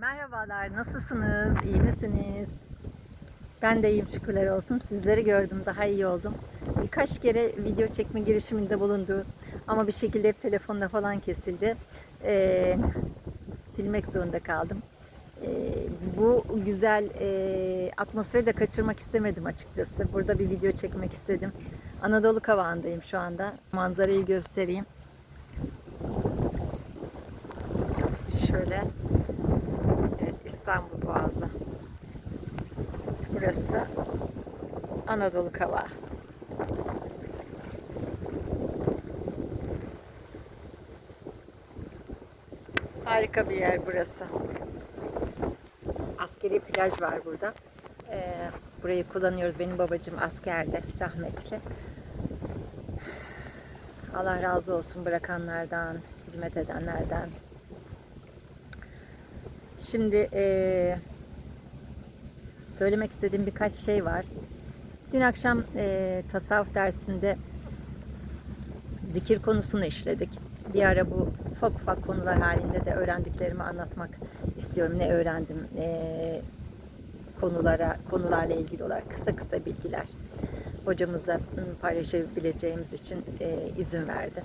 Merhabalar, nasılsınız? İyi misiniz? Ben de iyiyim şükürler olsun. Sizleri gördüm, daha iyi oldum. Birkaç kere video çekme girişiminde bulundu. Ama bir şekilde hep telefonla falan kesildi. Ee, silmek zorunda kaldım. Ee, bu güzel e, atmosferi de kaçırmak istemedim açıkçası. Burada bir video çekmek istedim. Anadolu Kavağı'ndayım şu anda. Manzarayı göstereyim. Şöyle. Evet İstanbul Boğazı. Burası Anadolu Kavağı. Harika bir yer burası. Askeri plaj var burada. Ee, burayı kullanıyoruz. Benim babacığım askerde, rahmetli. Allah razı olsun bırakanlardan, hizmet edenlerden. Şimdi eee, söylemek istediğim birkaç şey var. Dün akşam eee, tasavvuf dersinde zikir konusunu işledik. Bir ara bu ufak ufak konular halinde de öğrendiklerimi anlatmak istiyorum. Ne öğrendim eee, konulara, konularla ilgili olarak kısa kısa bilgiler hocamızla paylaşabileceğimiz için eee, izin verdi.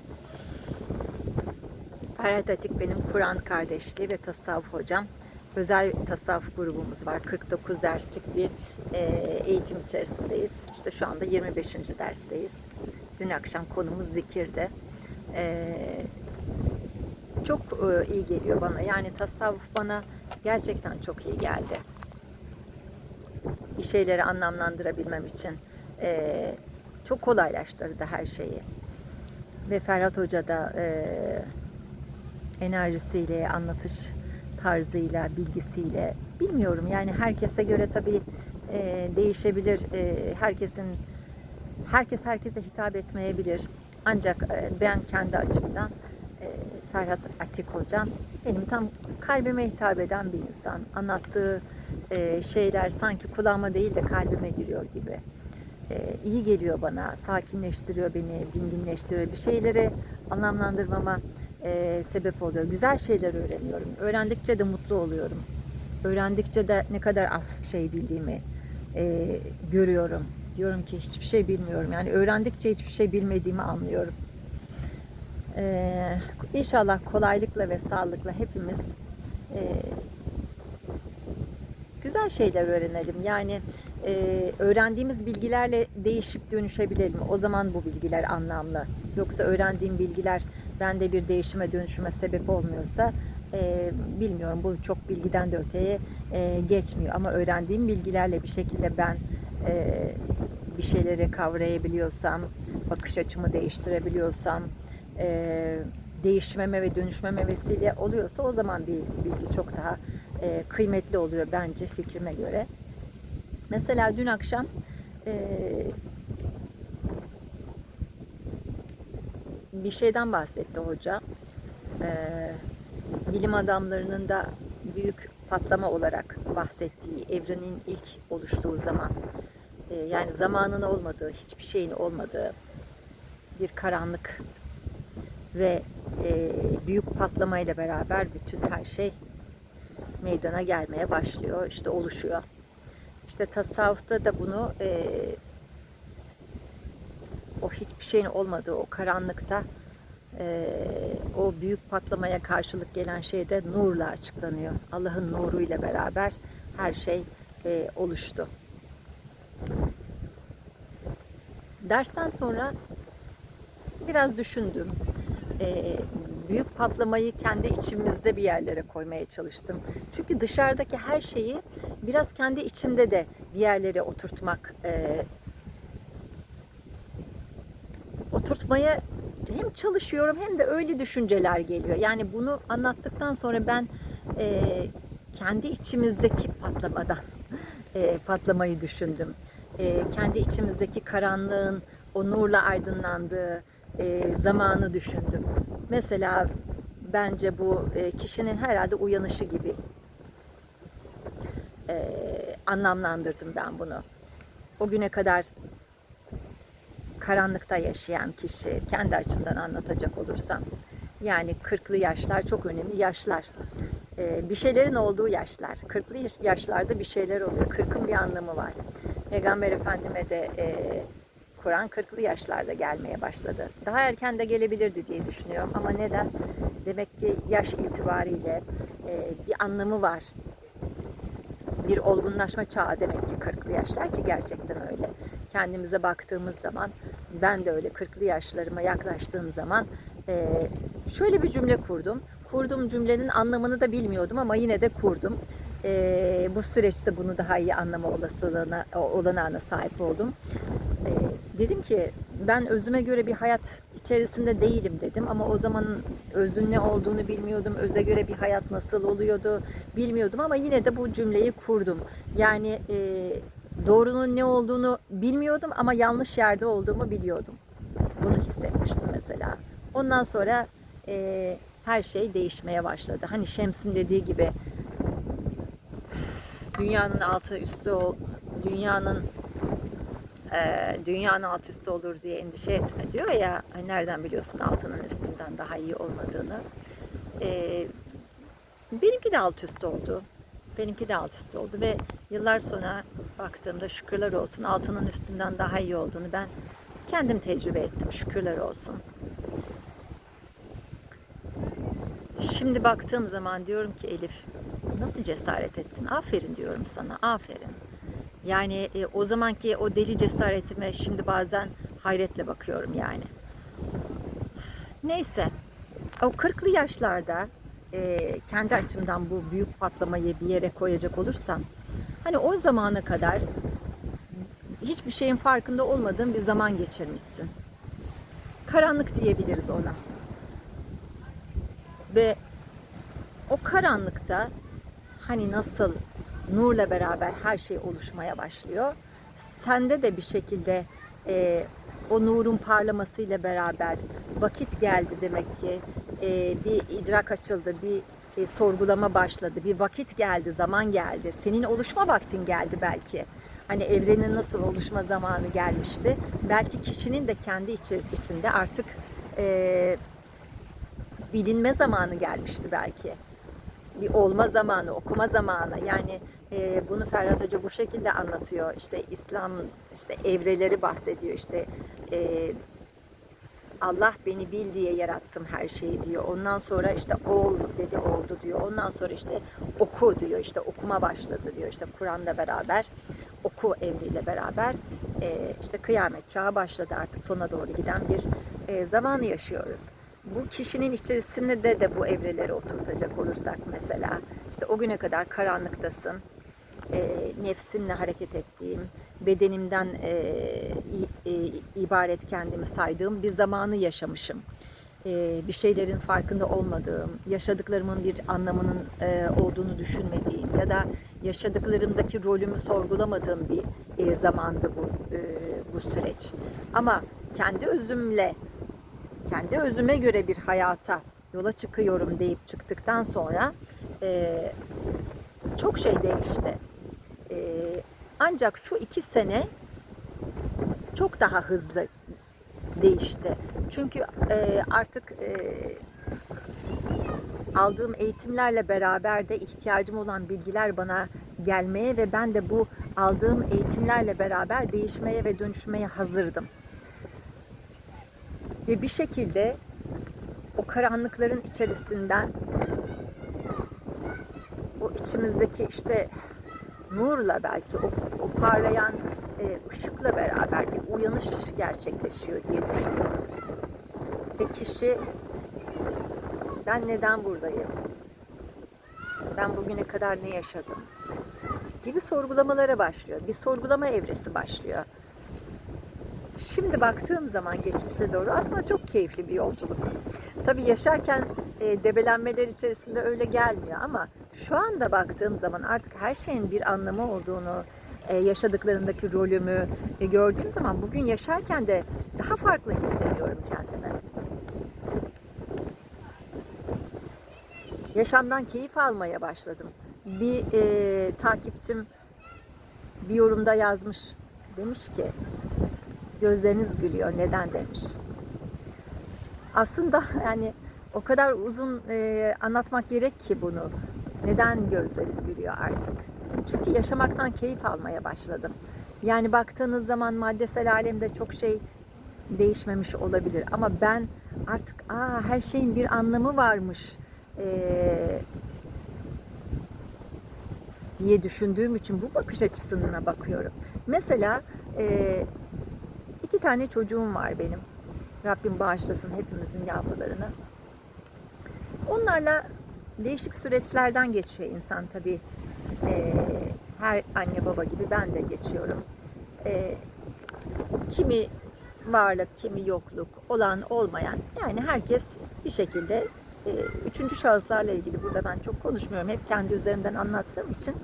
Ferhat Atik benim Kur'an kardeşliği ve tasavvuf hocam. Özel tasavvuf grubumuz var. 49 derslik bir e, eğitim içerisindeyiz. İşte şu anda 25. dersteyiz. Dün akşam konumuz zikirde. Çok e, iyi geliyor bana. Yani tasavvuf bana gerçekten çok iyi geldi. Bir şeyleri anlamlandırabilmem için e, çok kolaylaştırdı her şeyi. Ve Ferhat Hoca da enerjisiyle, anlatış tarzıyla, bilgisiyle bilmiyorum. Yani herkese göre tabii e, değişebilir. E, herkesin herkes herkese hitap etmeyebilir. Ancak e, ben kendi açımdan e, Ferhat Atik hocam benim tam kalbime hitap eden bir insan. Anlattığı e, şeyler sanki kulağıma değil de kalbime giriyor gibi. E, iyi geliyor bana, sakinleştiriyor beni, dinginleştiriyor. Bir şeyleri anlamlandırmama e, sebep oluyor. Güzel şeyler öğreniyorum. Öğrendikçe de mutlu oluyorum. Öğrendikçe de ne kadar az şey bildiğimi e, görüyorum. Diyorum ki hiçbir şey bilmiyorum. Yani öğrendikçe hiçbir şey bilmediğimi anlıyorum. E, inşallah kolaylıkla ve sağlıkla hepimiz e, güzel şeyler öğrenelim. Yani e, öğrendiğimiz bilgilerle değişip dönüşebilelim. O zaman bu bilgiler anlamlı. Yoksa öğrendiğim bilgiler bende bir değişime dönüşüme sebep olmuyorsa e, bilmiyorum. Bu çok bilgiden de öteye e, geçmiyor. Ama öğrendiğim bilgilerle bir şekilde ben e, bir şeyleri kavrayabiliyorsam, bakış açımı değiştirebiliyorsam, e, değişmeme ve dönüşmeme vesile oluyorsa o zaman bir bilgi çok daha e, kıymetli oluyor bence fikrime göre. Mesela dün akşam e, bir şeyden bahsetti hoca. E, bilim adamlarının da büyük patlama olarak bahsettiği evrenin ilk oluştuğu zaman e, yani zamanın olmadığı, hiçbir şeyin olmadığı bir karanlık ve e, büyük patlamayla beraber bütün her şey meydana gelmeye başlıyor, işte oluşuyor. İşte tasavvufta da bunu e, o hiçbir şeyin olmadığı o karanlıkta e, o büyük patlamaya karşılık gelen şey de nurla açıklanıyor. Allah'ın nuruyla beraber her şey e, oluştu. Dersten sonra biraz düşündüm. E, büyük patlamayı kendi içimizde bir yerlere koymaya çalıştım. Çünkü dışarıdaki her şeyi biraz kendi içimde de bir yerlere oturtmak e, oturtmaya hem çalışıyorum hem de öyle düşünceler geliyor. Yani bunu anlattıktan sonra ben e, kendi içimizdeki patlamadan e, patlamayı düşündüm. E, kendi içimizdeki karanlığın o nurla aydınlandığı e, zamanı düşündüm. Mesela bence bu e, kişinin herhalde uyanışı gibi e, anlamlandırdım ben bunu. O güne kadar karanlıkta yaşayan kişi kendi açımdan anlatacak olursam yani 40'lı yaşlar çok önemli yaşlar. e, bir şeylerin olduğu yaşlar. 40'lı yaşlarda bir şeyler oluyor. 40'ın bir anlamı var. Peygamber Efendime de e, Kur'an 40'lı yaşlarda gelmeye başladı. Daha erken de gelebilirdi diye düşünüyorum ama neden? Demek ki yaş itibariyle e, bir anlamı var. Bir olgunlaşma çağı demek ki 40'lı yaşlar ki gerçekten öyle. Kendimize baktığımız zaman ben de öyle 40'lı yaşlarıma yaklaştığım zaman e, şöyle bir cümle kurdum. Kurduğum cümlenin anlamını da bilmiyordum ama yine de kurdum. E, bu süreçte bunu daha iyi anlama olasılığına, olanağına sahip oldum. E, dedim ki ben özüme göre bir hayat içerisinde değilim dedim ama o zamanın özün ne olduğunu bilmiyordum. Öze göre bir hayat nasıl oluyordu bilmiyordum ama yine de bu cümleyi kurdum. Yani e, doğrunun ne olduğunu bilmiyordum ama yanlış yerde olduğumu biliyordum. Bunu hissetmiştim mesela. Ondan sonra e, her şey değişmeye başladı. Hani Şems'in dediği gibi dünyanın altı üstü ol, dünyanın e, dünyanın alt üstü olur diye endişe etme diyor ya. Hani nereden biliyorsun altının üstünden daha iyi olmadığını. E, benimki de alt üst oldu. Benimki de alt üst oldu ve yıllar sonra baktığımda şükürler olsun altının üstünden daha iyi olduğunu ben kendim tecrübe ettim. Şükürler olsun. Şimdi baktığım zaman diyorum ki Elif nasıl cesaret ettin? Aferin diyorum sana. Aferin. Yani e, o zamanki o deli cesaretime şimdi bazen hayretle bakıyorum yani. Neyse. O 40'lı yaşlarda e, kendi açımdan bu büyük patlamayı bir yere koyacak olursam hani o zamana kadar hiçbir şeyin farkında olmadığın bir zaman geçirmişsin. Karanlık diyebiliriz ona. Ve o karanlıkta hani nasıl nurla beraber her şey oluşmaya başlıyor. Sende de bir şekilde e, o nurun parlamasıyla beraber vakit geldi demek ki e, bir idrak açıldı, bir e, sorgulama başladı, bir vakit geldi, zaman geldi. Senin oluşma vaktin geldi belki. Hani evrenin nasıl oluşma zamanı gelmişti. Belki kişinin de kendi içinde artık e, bilinme zamanı gelmişti belki. Bir olma zamanı, okuma zamanı. Yani e, bunu Ferhat Hoca bu şekilde anlatıyor. İşte İslam, işte evreleri bahsediyor. İşte e, Allah beni bil diye yarattım her şeyi diyor. Ondan sonra işte ol dedi oldu diyor. Ondan sonra işte oku diyor. İşte okuma başladı diyor. İşte Kur'an'la beraber oku emriyle beraber e, işte kıyamet çağı başladı artık sona doğru giden bir e, zamanı yaşıyoruz. Bu kişinin içerisinde de de bu evreleri oturtacak olursak mesela işte o güne kadar karanlıktasın, e, nefsimle hareket ettiğim, bedenimden e, e, ibaret kendimi saydığım bir zamanı yaşamışım. E, bir şeylerin farkında olmadığım, yaşadıklarımın bir anlamının e, olduğunu düşünmediğim ya da yaşadıklarımdaki rolümü sorgulamadığım bir e, zamandı bu e, bu süreç. Ama kendi özümle, kendi özüme göre bir hayata yola çıkıyorum deyip çıktıktan sonra e, çok şey değişti. E, ancak şu iki sene çok daha hızlı değişti. Çünkü e, artık e, aldığım eğitimlerle beraber de ihtiyacım olan bilgiler bana gelmeye ve ben de bu aldığım eğitimlerle beraber değişmeye ve dönüşmeye hazırdım. Ve bir şekilde o karanlıkların içerisinden o içimizdeki işte nurla belki o, o parlayan e, ışıkla beraber bir uyanış gerçekleşiyor diye düşünüyorum. Ve kişi ben neden buradayım? Ben bugüne kadar ne yaşadım? Gibi sorgulamalara başlıyor. Bir sorgulama evresi başlıyor. Şimdi baktığım zaman geçmişe doğru aslında çok keyifli bir yolculuk. Tabii yaşarken e, debelenmeler içerisinde öyle gelmiyor ama şu anda baktığım zaman artık her şeyin bir anlamı olduğunu, e, yaşadıklarındaki rolümü e, gördüğüm zaman bugün yaşarken de daha farklı hissediyorum kendimi. Yaşamdan keyif almaya başladım. Bir e, takipçim bir yorumda yazmış demiş ki gözleriniz gülüyor neden demiş. Aslında yani o kadar uzun e, anlatmak gerek ki bunu. Neden gözlerim gülüyor artık? Çünkü yaşamaktan keyif almaya başladım. Yani baktığınız zaman maddesel alemde çok şey değişmemiş olabilir ama ben artık aa her şeyin bir anlamı varmış ee, diye düşündüğüm için bu bakış açısına bakıyorum. Mesela e, iki tane çocuğum var benim. Rabbim bağışlasın hepimizin yavrularını. Onlarla değişik süreçlerden geçiyor insan tabii. E, her anne baba gibi ben de geçiyorum. E, kimi varlık, kimi yokluk, olan olmayan yani herkes bir şekilde e, üçüncü şahıslarla ilgili burada ben çok konuşmuyorum. Hep kendi üzerimden anlattığım için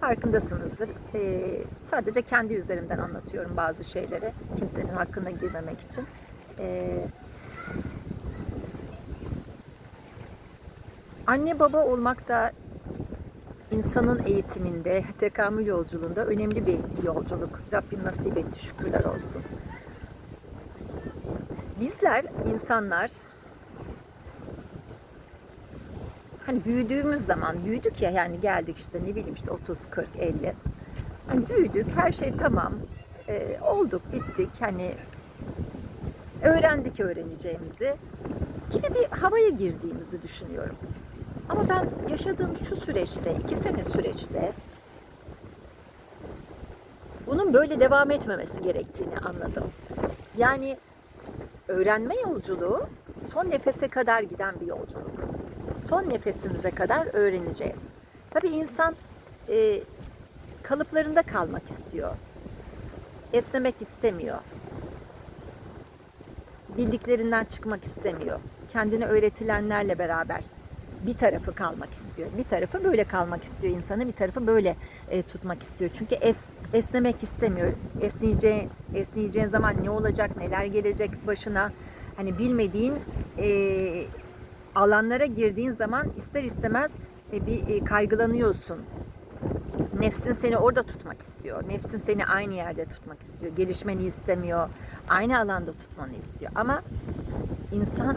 farkındasınızdır. E, sadece kendi üzerimden anlatıyorum bazı şeyleri. Kimsenin hakkına girmemek için. E, anne baba olmak da insanın eğitiminde, tekamül yolculuğunda önemli bir yolculuk. Rabbim nasip etti, şükürler olsun. Bizler, insanlar hani büyüdüğümüz zaman büyüdük ya yani geldik işte ne bileyim işte 30, 40, 50. Hani büyüdük, her şey tamam. Ee, olduk, bittik. Hani öğrendik öğreneceğimizi gibi bir havaya girdiğimizi düşünüyorum. Ama ben yaşadığım şu süreçte, iki sene süreçte bunun böyle devam etmemesi gerektiğini anladım. Yani öğrenme yolculuğu son nefese kadar giden bir yolculuk. Son nefesimize kadar öğreneceğiz. Tabii insan e, kalıplarında kalmak istiyor. Esnemek istemiyor. Bildiklerinden çıkmak istemiyor. Kendine öğretilenlerle beraber bir tarafı kalmak istiyor. Bir tarafı böyle kalmak istiyor insanı, bir tarafı böyle e, tutmak istiyor. Çünkü es, esnemek istemiyor. Esneyeceğin, esneyeceğin zaman ne olacak, neler gelecek başına. Hani bilmediğin e, alanlara girdiğin zaman ister istemez e, bir e, kaygılanıyorsun. Nefsin seni orada tutmak istiyor. Nefsin seni aynı yerde tutmak istiyor. Gelişmeni istemiyor. Aynı alanda tutmanı istiyor. Ama insan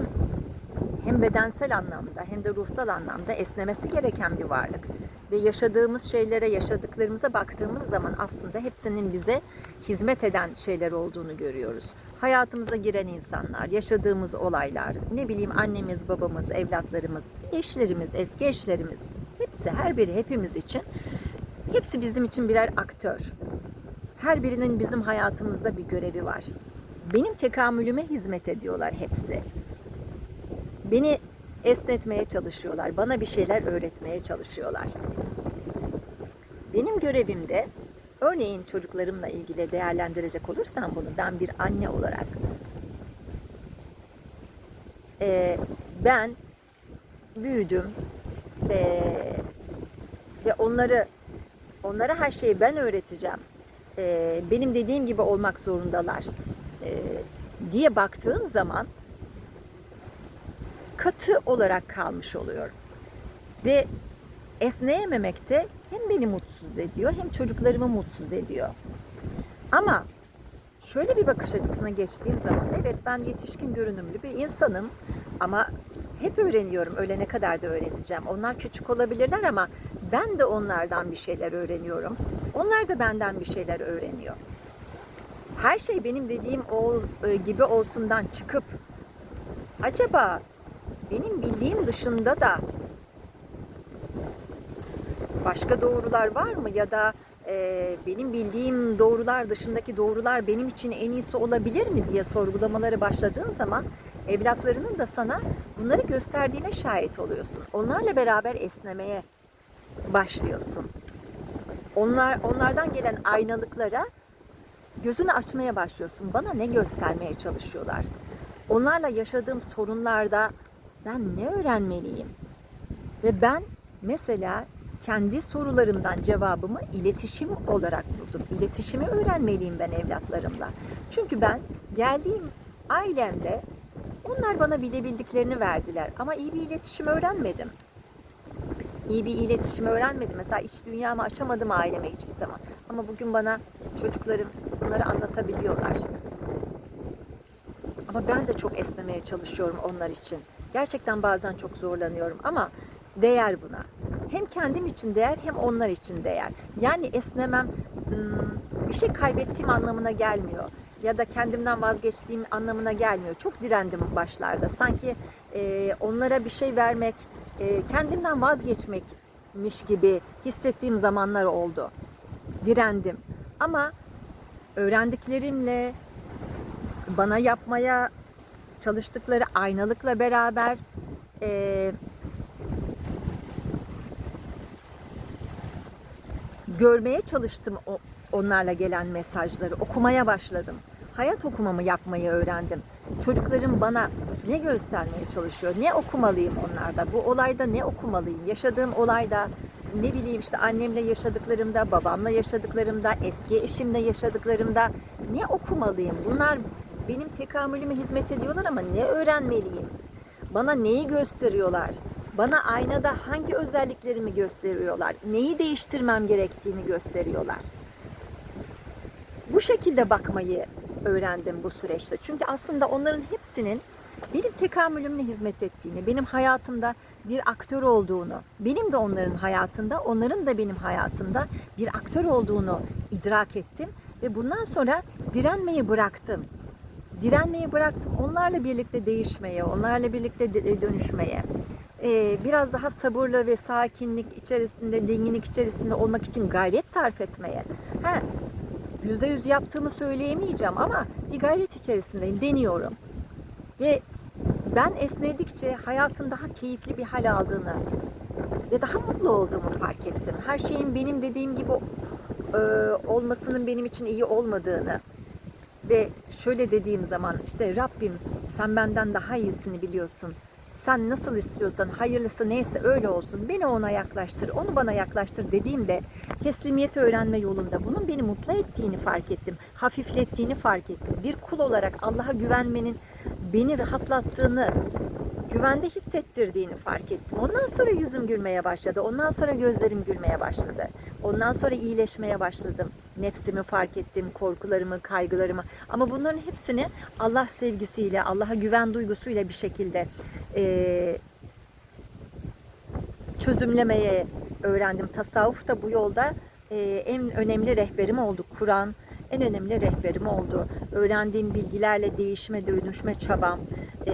hem bedensel anlamda hem de ruhsal anlamda esnemesi gereken bir varlık. Ve yaşadığımız şeylere, yaşadıklarımıza baktığımız zaman aslında hepsinin bize hizmet eden şeyler olduğunu görüyoruz. Hayatımıza giren insanlar, yaşadığımız olaylar, ne bileyim annemiz, babamız, evlatlarımız, eşlerimiz, eski eşlerimiz, hepsi her biri hepimiz için, hepsi bizim için birer aktör. Her birinin bizim hayatımızda bir görevi var. Benim tekamülüme hizmet ediyorlar hepsi. Beni esnetmeye çalışıyorlar. Bana bir şeyler öğretmeye çalışıyorlar. Benim görevim de örneğin çocuklarımla ilgili değerlendirecek olursam bunu ben bir anne olarak e, ben büyüdüm e, ve onları onlara her şeyi ben öğreteceğim. E, benim dediğim gibi olmak zorundalar e, diye baktığım zaman katı olarak kalmış oluyorum. Ve esneyememekte hem beni mutsuz ediyor hem çocuklarımı mutsuz ediyor. Ama şöyle bir bakış açısına geçtiğim zaman evet ben yetişkin görünümlü bir insanım ama hep öğreniyorum. Ölene kadar da öğreneceğim. Onlar küçük olabilirler ama ben de onlardan bir şeyler öğreniyorum. Onlar da benden bir şeyler öğreniyor. Her şey benim dediğim ol, e, gibi olsundan çıkıp acaba benim bildiğim dışında da başka doğrular var mı ya da e, benim bildiğim doğrular dışındaki doğrular benim için en iyisi olabilir mi diye sorgulamaları başladığın zaman evlatlarının da sana bunları gösterdiğine şahit oluyorsun. Onlarla beraber esnemeye başlıyorsun. Onlar onlardan gelen aynalıklara gözünü açmaya başlıyorsun. Bana ne göstermeye çalışıyorlar? Onlarla yaşadığım sorunlarda ben ne öğrenmeliyim? Ve ben mesela kendi sorularımdan cevabımı iletişim olarak buldum. İletişimi öğrenmeliyim ben evlatlarımla. Çünkü ben geldiğim ailemde onlar bana bilebildiklerini verdiler ama iyi bir iletişim öğrenmedim. İyi bir iletişim öğrenmedim. Mesela iç dünyamı açamadım aileme hiçbir zaman. Ama bugün bana çocuklarım bunları anlatabiliyorlar. Ama ben de çok esnemeye çalışıyorum onlar için. Gerçekten bazen çok zorlanıyorum ama değer buna. hem kendim için değer hem onlar için değer. Yani esnemem hmm, bir şey kaybettiğim anlamına gelmiyor ya da kendimden vazgeçtiğim anlamına gelmiyor. Çok direndim başlarda. Sanki e, onlara bir şey vermek, e, kendimden vazgeçmekmiş gibi hissettiğim zamanlar oldu. Direndim. Ama öğrendiklerimle bana yapmaya çalıştıkları aynalıkla beraber e, görmeye çalıştım o, onlarla gelen mesajları. Okumaya başladım. Hayat okumamı yapmayı öğrendim. Çocuklarım bana ne göstermeye çalışıyor? Ne okumalıyım onlarda? Bu olayda ne okumalıyım? Yaşadığım olayda ne bileyim işte annemle yaşadıklarımda, babamla yaşadıklarımda, eski eşimle yaşadıklarımda ne okumalıyım? Bunlar benim tekamülüme hizmet ediyorlar ama ne öğrenmeliyim? Bana neyi gösteriyorlar? Bana aynada hangi özelliklerimi gösteriyorlar? Neyi değiştirmem gerektiğini gösteriyorlar? Bu şekilde bakmayı öğrendim bu süreçte. Çünkü aslında onların hepsinin benim tekamülümle hizmet ettiğini, benim hayatımda bir aktör olduğunu, benim de onların hayatında, onların da benim hayatımda bir aktör olduğunu idrak ettim ve bundan sonra direnmeyi bıraktım. Direnmeyi bıraktım. Onlarla birlikte değişmeye, onlarla birlikte de- dönüşmeye, ee, biraz daha sabırlı ve sakinlik içerisinde, dinginlik içerisinde olmak için gayret sarf etmeye. Ha, yüzde yüz yaptığımı söyleyemeyeceğim ama bir gayret içerisindeyim, deniyorum. Ve ben esnedikçe hayatın daha keyifli bir hal aldığını ve daha mutlu olduğumu fark ettim. Her şeyin benim dediğim gibi e, olmasının benim için iyi olmadığını ve şöyle dediğim zaman işte Rabbim sen benden daha iyisini biliyorsun. Sen nasıl istiyorsan hayırlısı neyse öyle olsun. Beni ona yaklaştır, onu bana yaklaştır dediğimde teslimiyeti öğrenme yolunda bunun beni mutlu ettiğini fark ettim. Hafiflettiğini fark ettim. Bir kul olarak Allah'a güvenmenin beni rahatlattığını, güvende hissettirdiğini fark ettim. Ondan sonra yüzüm gülmeye başladı. Ondan sonra gözlerim gülmeye başladı. Ondan sonra iyileşmeye başladım. Nefsimi fark ettim, korkularımı, kaygılarımı. Ama bunların hepsini Allah sevgisiyle, Allah'a güven duygusuyla bir şekilde eee çözümlemeye öğrendim. Tasavvuf da bu yolda e, en önemli rehberim oldu. Kur'an en önemli rehberim oldu. Öğrendiğim bilgilerle değişme, dönüşme çabam, e,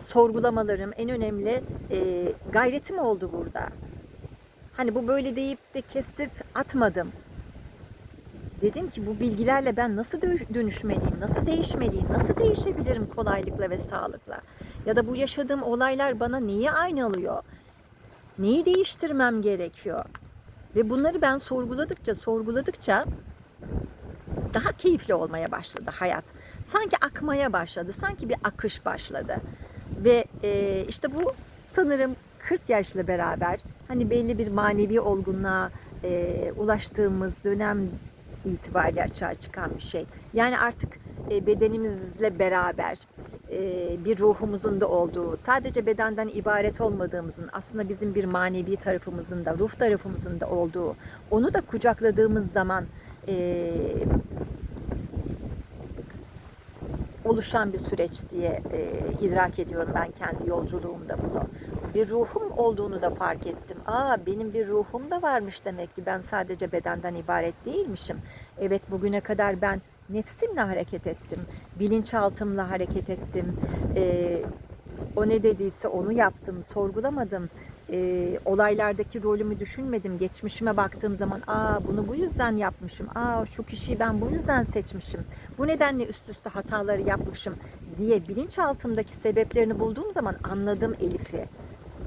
sorgulamalarım en önemli e, gayretim oldu burada. Hani bu böyle deyip de kestirip atmadım. Dedim ki bu bilgilerle ben nasıl dö- dönüşmeliyim, nasıl değişmeliyim, nasıl değişebilirim kolaylıkla ve sağlıkla? Ya da bu yaşadığım olaylar bana neyi aynalıyor? Neyi değiştirmem gerekiyor? Ve bunları ben sorguladıkça, sorguladıkça daha keyifli olmaya başladı hayat. Sanki akmaya başladı, sanki bir akış başladı. Ve e, işte bu sanırım 40 yaşla beraber hani belli bir manevi olgunluğa e, ulaştığımız dönem itibariyle açığa çıkan bir şey. Yani artık e, bedenimizle beraber e, bir ruhumuzun da olduğu, sadece bedenden ibaret olmadığımızın, aslında bizim bir manevi tarafımızın da, ruh tarafımızın da olduğu, onu da kucakladığımız zaman e, oluşan bir süreç diye e, idrak ediyorum ben kendi yolculuğumda bunu. Bir ruhum olduğunu da fark ettim. Aa benim bir ruhum da varmış demek ki ben sadece bedenden ibaret değilmişim. Evet bugüne kadar ben nefsimle hareket ettim. Bilinçaltımla hareket ettim. E, o ne dediyse onu yaptım, sorgulamadım. E, olaylardaki rolümü düşünmedim. Geçmişime baktığım zaman aa bunu bu yüzden yapmışım. Aa şu kişiyi ben bu yüzden seçmişim. Bu nedenle üst üste hataları yapmışım diye bilinçaltımdaki sebeplerini bulduğum zaman anladım Elif'i.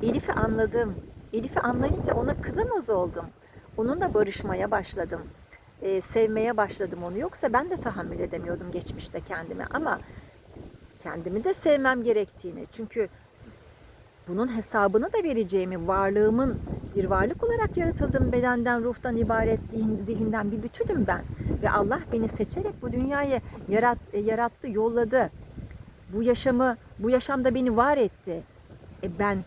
Elif'i anladım. Elif'i anlayınca ona kızamaz oldum. Onunla barışmaya başladım. E, sevmeye başladım onu. Yoksa ben de tahammül edemiyordum geçmişte kendime. Ama kendimi de sevmem gerektiğini. Çünkü bunun hesabını da vereceğimi, varlığımın bir varlık olarak yaratıldım bedenden, ruhtan ibaret, zihin, zihinden bir bütünüm ben. Ve Allah beni seçerek bu dünyaya yarat, e, yarattı, yolladı. Bu yaşamı, bu yaşamda beni var etti. E ben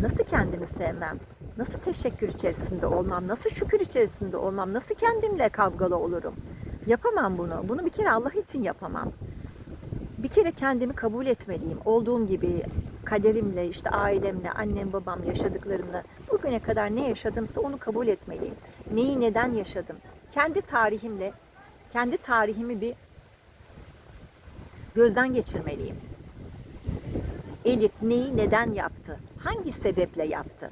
nasıl kendimi sevmem? Nasıl teşekkür içerisinde olmam? Nasıl şükür içerisinde olmam? Nasıl kendimle kavgalı olurum? Yapamam bunu. Bunu bir kere Allah için yapamam bir kere kendimi kabul etmeliyim. Olduğum gibi kaderimle, işte ailemle, annem babam yaşadıklarımla bugüne kadar ne yaşadımsa onu kabul etmeliyim. Neyi neden yaşadım? Kendi tarihimle, kendi tarihimi bir gözden geçirmeliyim. Elif neyi neden yaptı? Hangi sebeple yaptı?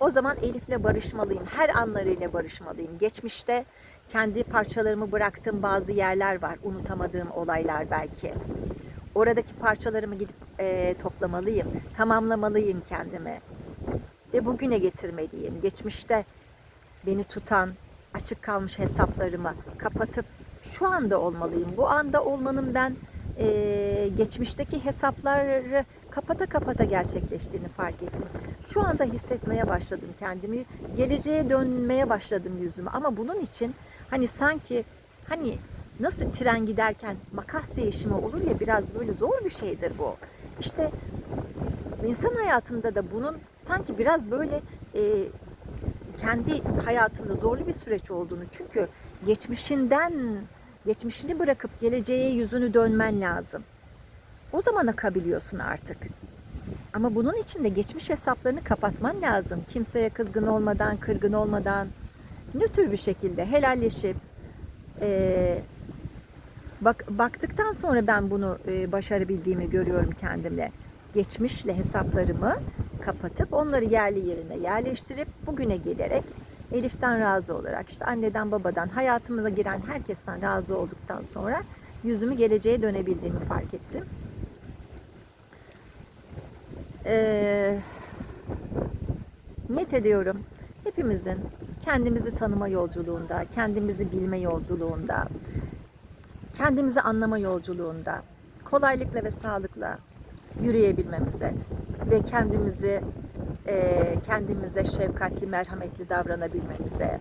O zaman Elif'le barışmalıyım. Her anlarıyla barışmalıyım. Geçmişte kendi parçalarımı bıraktığım bazı yerler var. Unutamadığım olaylar belki. Oradaki parçalarımı gidip eee, toplamalıyım. Tamamlamalıyım kendime. Ve bugüne getirmeliyim. Geçmişte beni tutan, açık kalmış hesaplarımı kapatıp şu anda olmalıyım. Bu anda olmanın ben eee, geçmişteki hesapları kapata kapata gerçekleştiğini fark ettim. Şu anda hissetmeye başladım kendimi. Geleceğe dönmeye başladım yüzümü. Ama bunun için hani sanki hani nasıl tren giderken makas değişimi olur ya biraz böyle zor bir şeydir bu. İşte insan hayatında da bunun sanki biraz böyle e, kendi hayatında zorlu bir süreç olduğunu çünkü geçmişinden geçmişini bırakıp geleceğe yüzünü dönmen lazım. O zaman akabiliyorsun artık. Ama bunun için de geçmiş hesaplarını kapatman lazım. Kimseye kızgın olmadan, kırgın olmadan, nötr bir şekilde helalleşip eee, bak baktıktan sonra ben bunu e, başarabildiğimi görüyorum kendimle. Geçmişle hesaplarımı kapatıp onları yerli yerine yerleştirip bugüne gelerek Elif'ten razı olarak işte anneden babadan hayatımıza giren herkesten razı olduktan sonra yüzümü geleceğe dönebildiğimi fark ettim. Ee, niyet ediyorum hepimizin kendimizi tanıma yolculuğunda, kendimizi bilme yolculuğunda, kendimizi anlama yolculuğunda kolaylıkla ve sağlıkla yürüyebilmemize ve kendimizi e, kendimize şefkatli, merhametli davranabilmemize,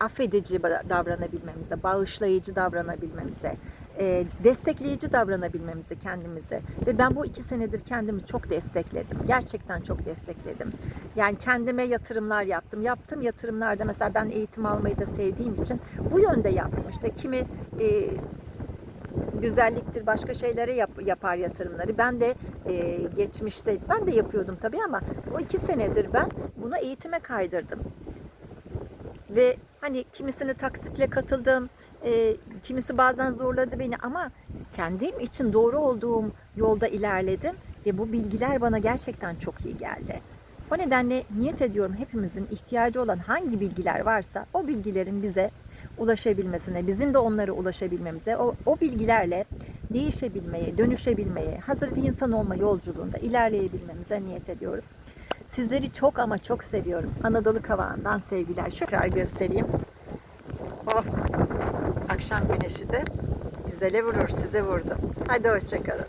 affedici davranabilmemize, bağışlayıcı davranabilmemize, e, destekleyici davranabilmemize kendimize. Ve ben bu iki senedir kendimi çok destekledim. Gerçekten çok destekledim. Yani kendime yatırımlar yaptım. Yaptığım yatırımlarda mesela ben eğitim almayı da sevdiğim için bu yönde yaptım. İşte kimi e, güzelliktir başka şeylere yap, yapar yatırımları. Ben de e, geçmişte ben de yapıyordum tabii ama bu iki senedir ben bunu eğitime kaydırdım. Ve hani kimisini taksitle katıldım, e, kimisi bazen zorladı beni ama kendim için doğru olduğum yolda ilerledim ve bu bilgiler bana gerçekten çok iyi geldi. O nedenle niyet ediyorum hepimizin ihtiyacı olan hangi bilgiler varsa o bilgilerin bize ulaşabilmesine, bizim de onlara ulaşabilmemize, o, o bilgilerle değişebilmeye, dönüşebilmeye, Hazreti insan olma yolculuğunda ilerleyebilmemize niyet ediyorum. Sizleri çok ama çok seviyorum. Anadolu Kavağı'ndan sevgiler. Şükrar göstereyim. Oh, akşam güneşi de güzele vurur, size vurdu. Hadi hoşçakalın.